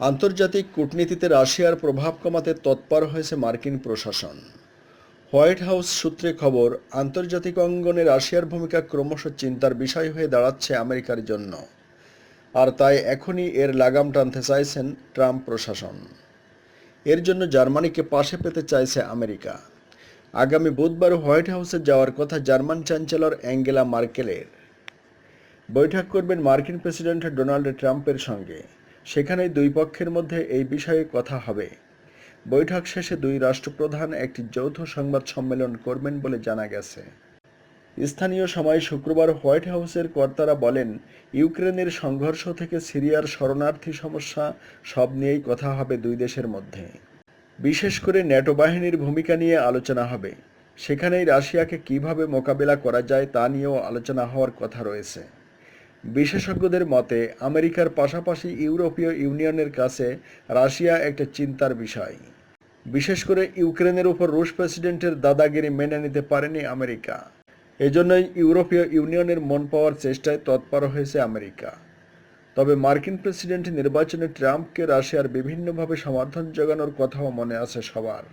আন্তর্জাতিক কূটনীতিতে রাশিয়ার প্রভাব কমাতে তৎপর হয়েছে মার্কিন প্রশাসন। হোয়াইট হাউস সূত্রে খবর, আন্তর্জাতিক অঙ্গনে রাশিয়ার ভূমিকা ক্রমশ চিন্তার বিষয় হয়ে দাঁড়াচ্ছে আমেরিকার জন্য। আর তাই এখনই এর লাগাম টানতে চাইছেন ট্রাম্প প্রশাসন। এর জন্য জার্মানিকে পাশে পেতে চাইছে আমেরিকা। আগামী বুধবার হোয়াইট হাউসে যাওয়ার কথা জার্মান চ্যান্সেলর অ্যাঙ্গেলা মার্কেলের বৈঠক করবেন মার্কিন প্রেসিডেন্ট ডোনাল্ড ট্রাম্পের সঙ্গে। সেখানেই দুই পক্ষের মধ্যে এই বিষয়ে কথা হবে। বৈঠক শেষে দুই রাষ্ট্রপ্রধান একটি যৌথ সংবাদ সম্মেলন করবেন বলে জানা গেছে। স্থানীয় সময় শুক্রবার হোয়াইট হাউসের কর্তারা বলেন, ইউক্রেনের সংঘর্ষ থেকে সিরিয়ার শরণার্থী সমস্যা সব নিয়েই কথা হবে দুই দেশের মধ্যে। বিশেষ করে ন্যাটো বাহিনীর ভূমিকা নিয়ে আলোচনা হবে। সেখানেই রাশিয়াকে কীভাবে মোকাবেলা করা যায় তা নিয়েও আলোচনা হওয়ার কথা রয়েছে। বিশেষজ্ঞদের মতে, আমেরিকার পাশাপাশি ইউরোপীয় ইউনিয়নের কাছে রাশিয়া একটা চিন্তার বিষয়। বিশেষ করে ইউক্রেনের উপর রুশ প্রেসিডেন্টের দাদাগিরি মেনে নিতে পারেনি আমেরিকা। এজন্যই ইউরোপীয় ইউনিয়নের মন পাওয়ার চেষ্টায় তৎপর হয়েছে আমেরিকা। তবে মার্কিন প্রেসিডেন্ট নির্বাচনে ট্রাম্পকে রাশিয়ার বিভিন্নভাবে সমর্থন জোগানোর কথাও মনে আছে সবার।